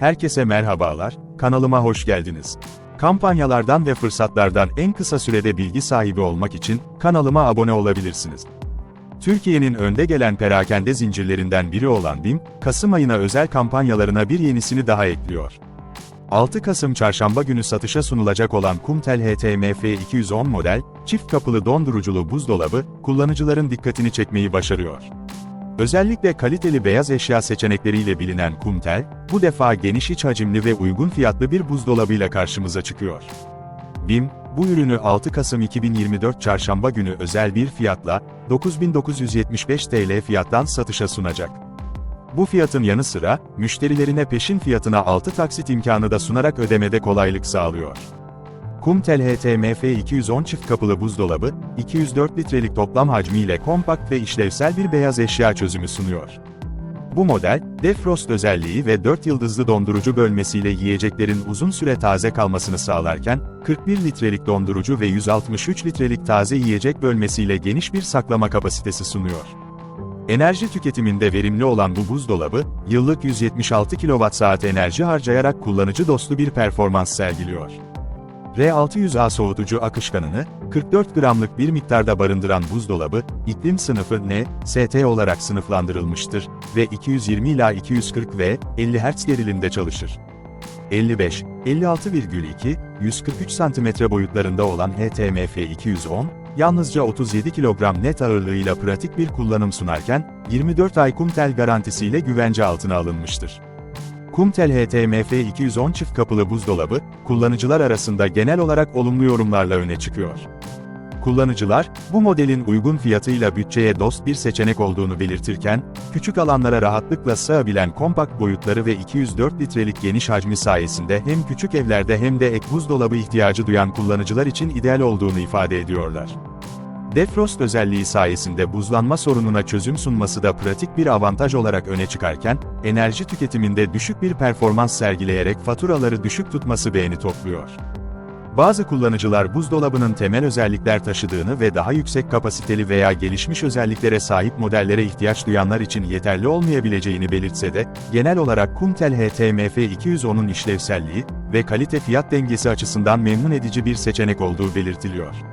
Herkese merhabalar, kanalıma hoş geldiniz. Kampanyalardan ve fırsatlardan en kısa sürede bilgi sahibi olmak için kanalıma abone olabilirsiniz. Türkiye'nin önde gelen perakende zincirlerinden biri olan BİM, Kasım ayına özel kampanyalarına bir yenisini daha ekliyor. 6 Kasım çarşamba günü satışa sunulacak olan Kumtel HTMF 210 model, çift kapılı donduruculu buzdolabı, kullanıcıların dikkatini çekmeyi başarıyor. Özellikle kaliteli beyaz eşya seçenekleriyle bilinen Kumtel, bu defa geniş iç hacimli ve uygun fiyatlı bir buzdolabıyla karşımıza çıkıyor. BİM, bu ürünü 6 Kasım 2024 Çarşamba günü özel bir fiyatla 9975 TL fiyattan satışa sunacak. Bu fiyatın yanı sıra, müşterilerine peşin fiyatına 6 taksit imkanı da sunarak ödemede kolaylık sağlıyor. Kumtel HTMF 210 çift kapılı buzdolabı, 204 litrelik toplam hacmiyle kompakt ve işlevsel bir beyaz eşya çözümü sunuyor. Bu model, defrost özelliği ve 4 yıldızlı dondurucu bölmesiyle yiyeceklerin uzun süre taze kalmasını sağlarken, 41 litrelik dondurucu ve 163 litrelik taze yiyecek bölmesiyle geniş bir saklama kapasitesi sunuyor. Enerji tüketiminde verimli olan bu buzdolabı, yıllık 176 kWh enerji harcayarak kullanıcı dostu bir performans sergiliyor. R600A soğutucu akışkanını, 44 gramlık bir miktarda barındıran buzdolabı, iklim sınıfı N, ST olarak sınıflandırılmıştır ve 220 ila 240 V, 50 Hz gerilimde çalışır. 55, 56,2, 143 cm boyutlarında olan HTMF 210, yalnızca 37 kilogram net ağırlığıyla pratik bir kullanım sunarken, 24 ay Kumtel garantisiyle güvence altına alınmıştır. Kumtel HTMF 210 çift kapılı buzdolabı, kullanıcılar arasında genel olarak olumlu yorumlarla öne çıkıyor. Kullanıcılar, bu modelin uygun fiyatıyla bütçeye dost bir seçenek olduğunu belirtirken, küçük alanlara rahatlıkla sığabilen kompakt boyutları ve 204 litrelik geniş hacmi sayesinde hem küçük evlerde hem de ek buzdolabı ihtiyacı duyan kullanıcılar için ideal olduğunu ifade ediyorlar. Defrost özelliği sayesinde buzlanma sorununa çözüm sunması da pratik bir avantaj olarak öne çıkarken, enerji tüketiminde düşük bir performans sergileyerek faturaları düşük tutması beğeni topluyor. Bazı kullanıcılar buzdolabının temel özellikler taşıdığını ve daha yüksek kapasiteli veya gelişmiş özelliklere sahip modellere ihtiyaç duyanlar için yeterli olmayabileceğini belirtse de, genel olarak Kumtel HTMF 210'un işlevselliği ve kalite fiyat dengesi açısından memnun edici bir seçenek olduğu belirtiliyor.